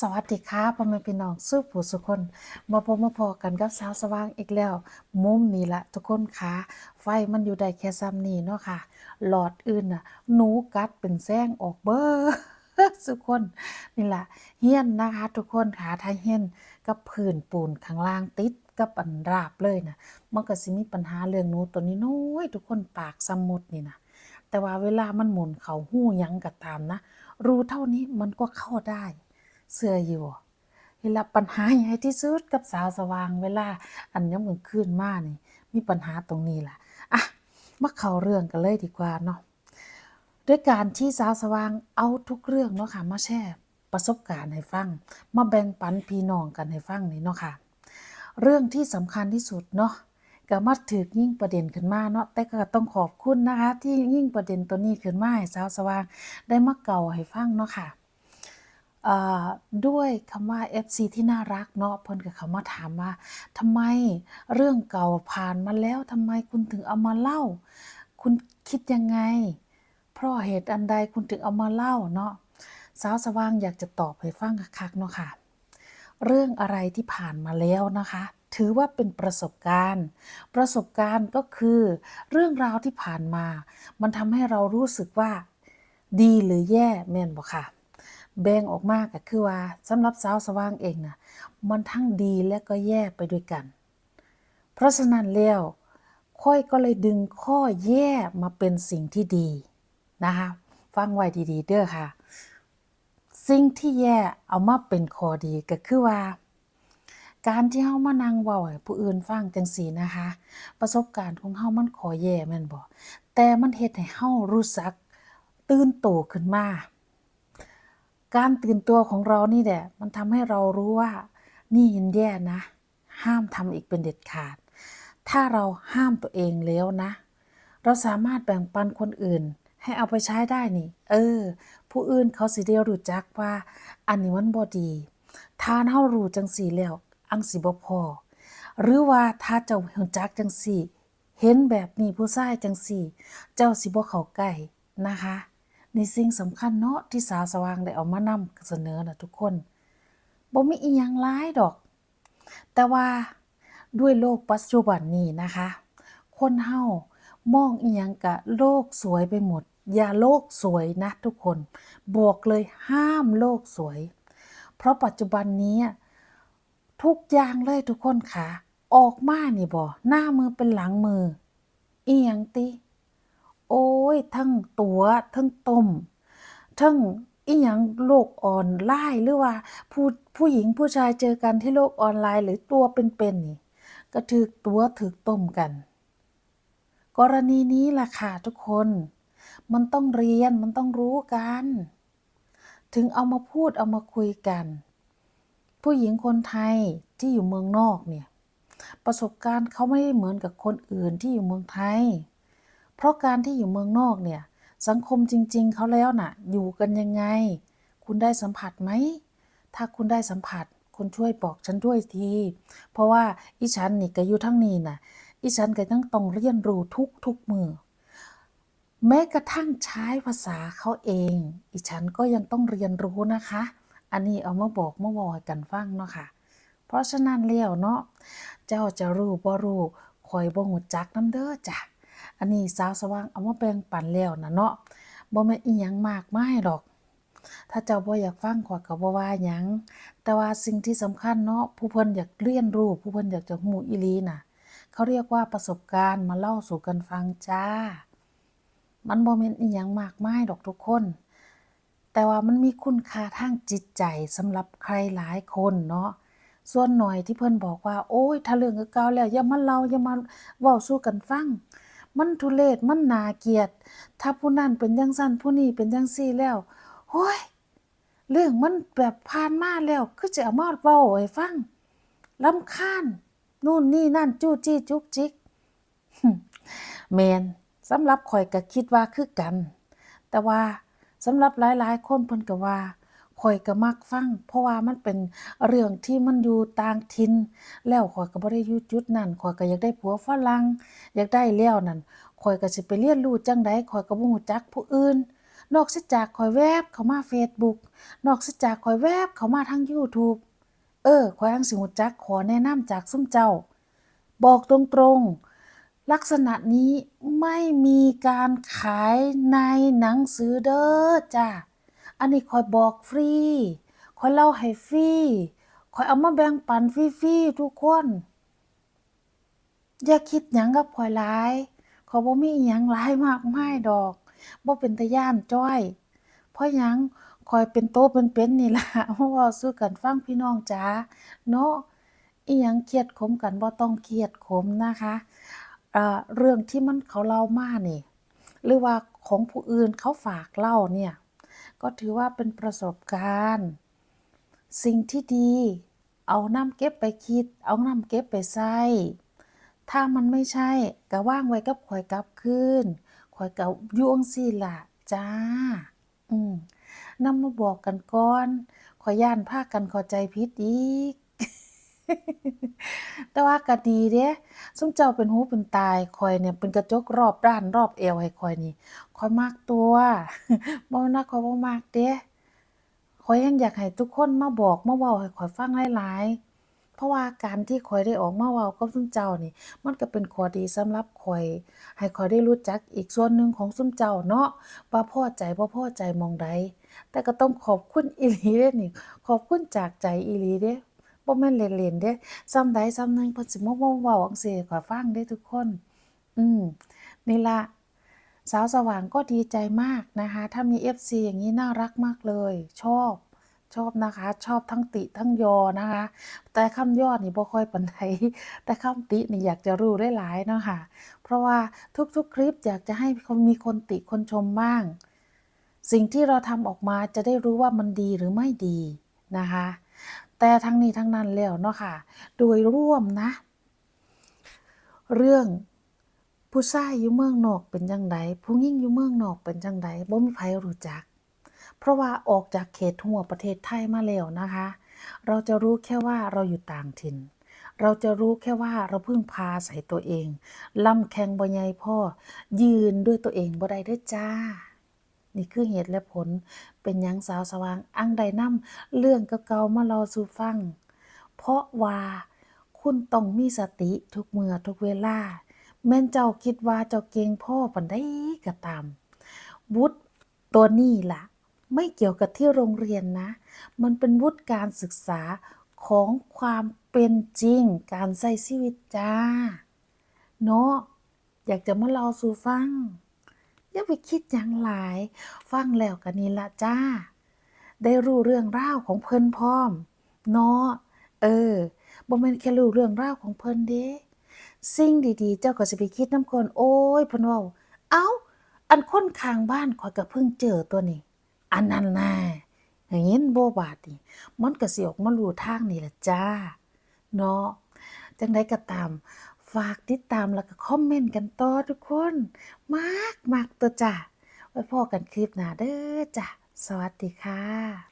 สวัสดีค่ะพ่อแม่พี่น้องสู้ผู้สุคนมาพบมาพอกันกับสาวสว่างอีกแล้ว มุมนี้ละทุกคนค่ะไฟมันอยู่ได้แค่ซ้ำนี้เนาะค่ะ หลอดอื่นน่ะ หนูกัดเป็นแซงออกเบอร์ทุกคนนี่แหละเฮียนนะคะ ทุกคนค่ะถ้าเฮียนกับพื้นปูนข้างล่างติดกับอันราบเลยนะมันก็สิมีปัญหาเรื่องหนูตัวนี้น้อยทุกคนปากสมุดนี่นะแต่ว่าเวลามันหมุนเขาหู้ยังก็ตามนะ รูเท่านี้มันก็เข้าได้ เสื้ออยู่เวลาปัญหาใหญ่ที่สุดกับสาวสว่างเวลา อันย้ำกลางคืนมานี่ มีปัญหาตรงนี้แหละอะมาเข้าเรื่องกันเลยดีกว่าเนาะด้วยการที่สาวสว่างเอาทุกเรื่องเนาะค่ะมาแชร์ประสบการณ์ให้ฟัง มาแบ่งปันพี่น้องกันให้ฟังนี่เนาะค่ะ เรื่องที่สำคัญที่สุดเนาะก็มาถือยิ่งประเด็นขึ้นมาเนาะแต่ก็ต้องขอบคุณนะคะ ที่ยิ่งประเด็นตัวนี้ขึ้นมาให้สาวสว่างได้มาเก่าให้ฟังเนาะค่ะอ่า ด้วยคำว่า FC ที่น่ารักเนาะเพิ่นก็เข้ามาถามว่าทำไมเรื่องเก่าผ่านมาแล้วทำไมคุณถึงเอามาเล่า คุณคิดยังไง เพราะเหตุอันใดคุณถึงเอามาเล่าเนาะสาวสว่างอยากจะตอบให้ฟังคักๆเนาะค่ะ เรื่องอะไรที่ผ่านมาแล้วนะคะ ถือว่าเป็นประสบการณ์ ประสบการณ์ก็คือ เรื่องราวที่ผ่านมา มันทำให้เรารู้สึกว่า ดีหรือแย่แม่นบ่ค่ะ แบ่งออกมากก็คือว่าสำหรับสาวสว่างเองนะมันทั้งดีและก็แย่ไปด้วยกัน เพราะฉะนั้นแล้วค่อยก็เลยดึงข้อแย่มาเป็นสิ่งที่ดีนะคะฟังไว้ดีๆเด้อค่ะ สิ่งที่แย่เอามาเป็นข้อดีก็คือว่า การที่เฮามานั่งเว้าให้ผู้อื่นฟังจังซี่นะคะ ประสบการณ์ของเฮามันขอแย่แม่นบ่แต่มันเฮ็ดให้เฮารู้สึกตื่นโตขึ้นมา การตื่นตัวของเรานี่แหละมันทำให้เรารู้ว่า นี่ยินแย่นะ ห้ามทำอีกเป็นเด็ดขาด ถ้าเราห้ามตัวเองแล้วนะ เราสามารถแบ่งปันคนอื่น ให้เอาไปใช้ได้นี่ เออ ผู้อื่นเขาสิได้รู้จักว่า อันนี้มันบ่ดีถ้าเฮารู้จังซี่แล้ว อังสิบ่พอหรือว่าถ้าเจ้ารู้จักจังซี่ เห็นแบบนี้ผู้ชายจังซี่ เจ้าสิบ่เข้าใกล้นะคะ ในสิ่งสำคัญเนาะที่สาสว่างได้เอามานำเสนอนะทุกคนบ่มีอีหยังร้ายดอก แต่ว่าด้วยโลกปัจจุบันนี้นะคะ คนเฮามองอีหยังกะโลกสวยไปหมด อย่าโลกสวยนะทุกคนบอกเลยห้ามโลกสวย เพราะปัจจุบันนี้ ทุกอย่างเลยทุกคนค่ะ ออกมานี่บ่หน้ามือเป็นหลังมืออีหยังติ โอ้ย ทั้งตัวทั้งต้มทั้งอีหยังโลกออนไลน์หรือว่าผู้ผู้หญิงผู้ชายเจอกันที่โลกออนไลน์หรือตัวเป็นๆนี่ก็ถึกตัวถึกต้มกัน กรณีนี้ล่ะค่ะทุกคน มันต้องเรียนมันต้องรู้กัน ถึงเอามาพูดเอามาคุยกัน ผู้หญิงคนไทยที่อยู่เมืองนอกเนี่ย ประสบการณ์เขาไม่ได้เหมือนกับคนอื่นที่อยู่เมืองไทย เพราะการที่อยู่เมืองนอกเนี่ย สังคมจริง ๆเขาแล้วน่ะ อยู่กันยังไง คุณได้สัมผัสไหม ถ้าคุณได้สัมผัส คุณช่วยบอกฉันด้วยที เพราะว่าอีฉันนี่ก็อยู่ทั้งนี้น่ะอีฉันก็ต้องต้องเรียนรู้ทุกทุกมือแม้กระทั่งใช้ภาษาเขาเอง อีฉันก็ยังต้องเรียนรู้นะคะ อันนี้เอามาบอกมาบอกกันฟังเนาะค่ะ เพราะฉะนั้นแล้วเนาะ เจ้าจะรู้บ่รู้คอยบ่หูจักน้ำเด้อจ้ะ อันนี้สาวสว่างเอามาแบ่งปันแล้วนะเนาะบ่แม่นอีหยังมากมายดอก ถ้าเจ้าบ่อยากฟังขอก็บ่ว่าหยังแต่ว่าสิ่งที่สำคัญเนาะผู้เพิ่นอยากเรียนรู้ ผู้เพิ่นอยากจะฮู้อีหลีน่ะ เขาเรียกว่าประสบการณ์มาเล่าสู่กันฟังจ้า มันบ่แม่นอีหยังมากมายดอกทุกคน แต่ว่ามันมีคุณค่าทางจิตใจสำหรับใครหลายคนเนาะส่วนหน่อยที่เพิ่นบอกว่า โอ้ย ถ้าเรื่องเก่าแล้วอย่ามาเล่าอย่ามาเว้าสู่กันฟัง มันทุเรศมันนาเกียด ถ้าผู้นั้นเป็นจังซั่นผู้นี้เป็นจังซี่แล้วโอ้ยเรื่องมันแบบผ่านมาแล้วคือจะเอามาเว้าให้ฟังรำคาญนู่นนี่นั่นจู้จี้จุกจิกแมนสำหรับข่อยก็คิดว่าคือกัน แต่ว่าสำหรับหลายๆ คนเพิ่นก็ว่า ข่อยก็มักฟัง เพราะว่ามันเป็นเรื่องที่มันอยู่ต่างถิ่นแล้วข่อยก็บ่ได้อยู่จุดนั้นข่อยก็อยากได้ผัวฝรั่งอยากได้แล้วนั่นข่อยก็สิไปเรียนรู้จังใดข่อยก็บ่ฮู้จักผู้อื่น นอกเสียจากข่อยแวบเข้ามา Facebook นอกเสียจากข่อยแวบเข้ามาทาง YouTube เออข่อยหังสิรู้จักขอแนะนำจากซุมเจ้า บอกตรงๆลักษณะนี้ไม่มีการขายในหนังสือเด้อจ้า อันนี้ข่อยบอกฟรีข่อยเล่าให้ฟรีข่อยเอามาแบ่งปันฟรีๆทุกคน อย่าคิดหยังกับข่อยหลายข่อบ่มีอิหยังหลายมากมายดอกบ่เป็นตาย้านจ้อย เพราะหยังข่อยเป็นโตเป็นๆนี่ล่ะมาเว้าสู่กันฟังพี่น้องจ๋าเนาะอิหยังเครียดขมกันบ่ต้องเครียดขมนะคะเรื่องที่มันเขาเล่ามานี่ หรือว่าของผู้อื่นเขาฝากเล่าเนี่ย ก็ถือว่าเป็นประสบการณ์ สิ่งที่ดี เอาน้ำเก็บไปคิด เอาน้ำเก็บไปใส่ถ้ามันไม่ใช่ก็ว่างไว้กับข่อยกลับคืนข่อยกับยวงสิละจ้า อืมนำมาบอกกันก่อนขอยย้านพากันเข้าใจผิดอีก แต่ว่าก็ดีเดะซุมเจ้าเป็นหูเป็นตายข้อยเนี่ยเป็นกระจกรอบด้านรอบเอวให้ข้อยนี่ข้อยมักตัวบ่นว่าข้อยบ่มักเดะข้อยยังอยากให้ทุกคนมาบอกมาเว้าให้ข้อยฟังหลายๆ เพราะว่าการที่ข้อยได้ออกมาเว้ากับซุมเจ้านี่ มันก็เป็นข้อดีสำหรับข้อย ให้ข้อยได้รู้จักอีกส่วนหนึ่งของซุมเจ้าเนาะว่าพอใจบ่พอใจมองใดแต่ก็ต้องขอบคุณอีหลีเดะนี่ ขอบคุณจากใจอีหลีเดะ บ่แม่นเล่นๆเดะส่ำใดส่ำหนึ่งเพิ่นสิมาเว้าเว้าจังซี้ให้ข้อฟังเด้ทุกคน อืมนี่ละสาวสว่างก็ดีใจมากนะคะ ถ้ามี FC อย่างงี้น่ารักมากเลย ชอบชอบนะคะ ชอบทั้งติทั้งยอนะคะ แต่คำยอดนี่บ่ค่อยปานใดแต่คำตินี่อยากจะรู้ได้หลายเนาะค่ะ เพราะว่าทุกๆคลิปอยากจะให้คนมีคนติคนชมบ้าง สิ่งที่เราทำออกมาจะได้รู้ว่ามันดีหรือไม่ดีนะคะ แต่ทั้งนี้ทั้งนั้นแล้วเนาะค่ะ โดยร่วมนะ เรื่องผู้ชายอยู่เมืองนอกเป็นจังใดผู้หญิงอยู่เมืองนอกเป็นจังใดบ่มีไผรู้จัก เพราะว่าออกจากเขตรั้วประเทศไทยมาแล้วนะคะ เราจะรู้แค่ว่าเราอยู่ต่างถิ่น เราจะรู้แค่ว่าเราพึ่งพาอาศัยตัวเองลำแข้งบ่ใหญ่พอยืนด้วยตัวเองบ่ได้เด้อจ้า นี่คือเหตุและผล เป็นยังสาวสว่างอังใดนำเรื่องเก่าๆมาเล่าสู่ฟัง เพราะว่าคุณต้องมีสติทุกเมื่อทุกเวลา แม่นเจ้าคิดว่าเจ้าเก่งพ่อปานใดก็ตาม วุฒิตัวนี้ล่ะ ไม่เกี่ยวกับที่โรงเรียนนะ มันเป็นวุฒิการศึกษาของความเป็นจริงการใช้ชีวิตจ้า เนาะอยากจะมาเล่าสู่ฟัง อย่าไปคิดหยังหลาย ฟังแล้วก็นี่ล่ะจ้า ได้รู้เรื่องราวของเพิ่นพร้อม เนาะเออบ่แม่นแค่รู้เรื่องราวของเพิ่นเด้สิ่งดีๆ เจ้าก็สิไปคิดน้ำคนโอ้ยเพิ่นเว้าเอ้า อันคนข้างบ้านข้อยก็เพิ่งเจอตัวนี้ อันนั้นน่ะเห็นบ่บาดนี่มันก็สิออกมารู้ทางนี่ละจ้า เนาะจังไดก็ตาม ฝากติดตามแล้วก็คอมเมนต์กันต่อทุกคน มากมากตัวจ้ะไว้พอกันคลิปหน้าเด้อจ้ะ สวัสดีค่ะ